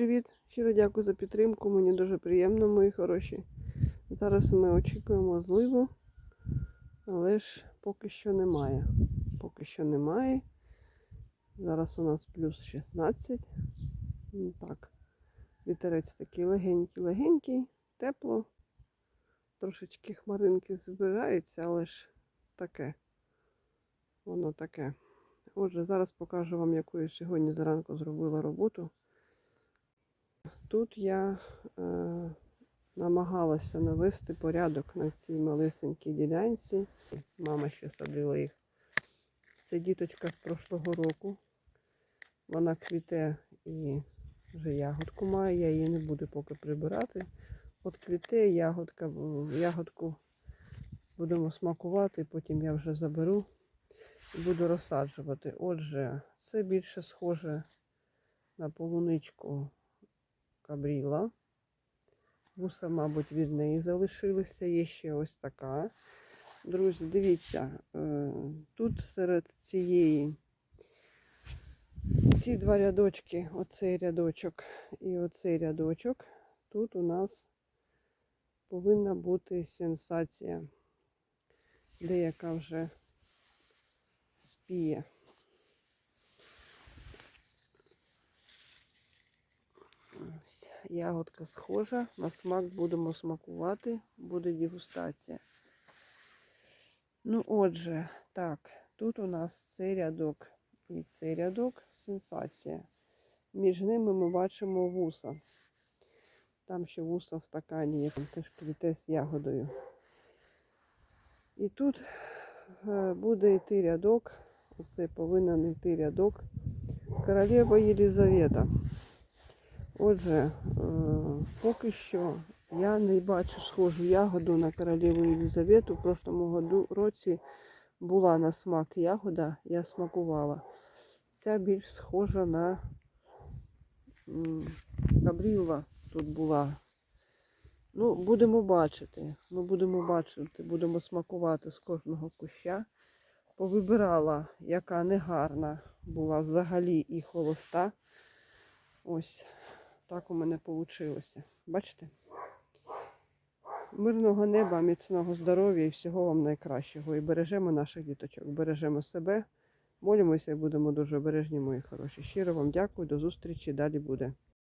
привіт! Щиро дякую за підтримку. Мені дуже приємно, мої хороші. Зараз ми очікуємо зливу, але ж поки що немає. Поки що немає. Зараз у нас плюс 16. Ну, так. Вітерець такий легенький-легенький, тепло. Трошечки хмаринки збираються, але ж таке. Воно таке. Отже, зараз покажу вам, яку я сьогодні зранку зробила роботу. Тут я е, намагалася навести порядок на цій малесенькій ділянці. Мама ще садила їх. Це діточка з прошлого року. Вона квіте і вже ягодку має, я її не буду поки прибирати. От квіте, ягодка, ягодку будемо смакувати, потім я вже заберу і буду розсаджувати. Отже, це більше схоже на полуничку кабріла. Вуса, мабуть, від неї залишилися. Є ще ось така. Друзі, дивіться, е, тут серед цієї ці два рядочки, оцей рядочок і оцей рядочок, тут у нас повинна бути сенсація. Деяка вже спіє. Ось, ягодка схожа, на смак будемо смакувати, буде дегустація. Ну, отже, так, тут у нас цей рядок і цей рядок сенсація. Між ними ми бачимо вуса. Там ще вуса в стакані, є теж квіте з ягодою. І тут е, буде йти рядок, оце повинен йти рядок королева Єлізавета. Отже, е, поки що я не бачу схожу ягоду на королеву Єлізавету. В прошлому році була на смак ягода, я смакувала. Ця більш схожа на Габріла тут була. Ну, будемо бачити. Ми будемо бачити, будемо смакувати з кожного куща. Повибирала, яка негарна була взагалі і холоста. Ось так у мене вийшло. Бачите? Мирного неба, міцного здоров'я і всього вам найкращого. І бережемо наших діточок, бережемо себе, молимося і будемо дуже обережні, мої хороші. Щиро вам дякую, до зустрічі. Далі буде.